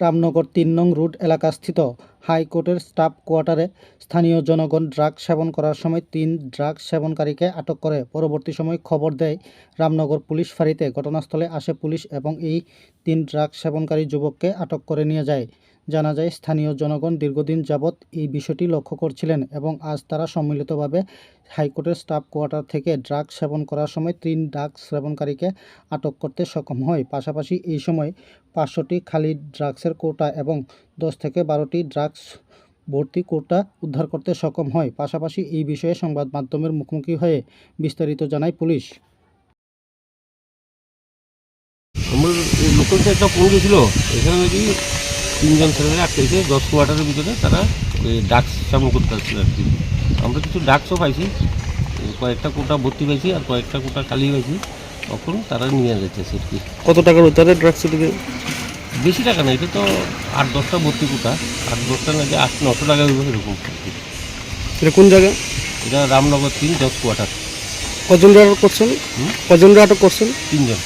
রামনগর তিন নং রুট এলাকাস্থিত হাইকোর্টের স্টাফ কোয়ার্টারে স্থানীয় জনগণ ড্রাগ সেবন করার সময় তিন ড্রাগ সেবনকারীকে আটক করে। পরবর্তী সময় খবর দেয়, রামনগর পুলিশ ফাঁড়িতে ঘটনাস্থলে আসে পুলিশ এবং এই তিন ড্রাগ সেবনকারী যুবককে আটক করে নিয়ে যায়। জানা যায়, স্থানীয় জনগণ দীর্ঘদিন যাবৎ এই বিষয়টি লক্ষ্য করছিলেন এবং আজ তারা সম্মিলিতভাবে হাইকোর্টের স্টাফ কোয়ার্টার থেকে ড্রাগস সেবন করার সময় তিন ড্রাগস সেবনকারীকে আটক করতে সক্ষম হয়। পাশাপাশি এই সময় পাঁচশোটি খালি ড্রাগসের কোটা এবং দশ থেকে বারোটি ড্রাগস ভর্তি কোটা উদ্ধার করতে সক্ষম হয়। পাশাপাশি এই বিষয়ে সংবাদ মাধ্যমের মুখোমুখি হয়ে বিস্তারিত জানায় পুলিশ। আমার লোকাল গেছিল এখানে নাকি তিনজন ছেলেরা আটকেছে দশ কোয়ার্টারের ভিতরে তারা ওই ডাক্স সেবন করতে আসছিল আর কি। আমরা কিছু ডাক্সও পাইছি কয়েকটা কোটা ভর্তি পাইছি আর কয়েকটা কোটা খালি পাইছি। তখন তারা নিয়ে যাচ্ছে আর কি কত টাকার উদ্ধারে ড্রাগস থেকে বেশি টাকা না এটা তো আট দশটা ভর্তি কোটা। আট দশটা নাকি আট নশো টাকা এরকম। এটা কোন জায়গা? এটা রামনগর তিন দশ কোয়ার্টার। কজন আটক করছেন? কজন আটক করছেন? তিনজন।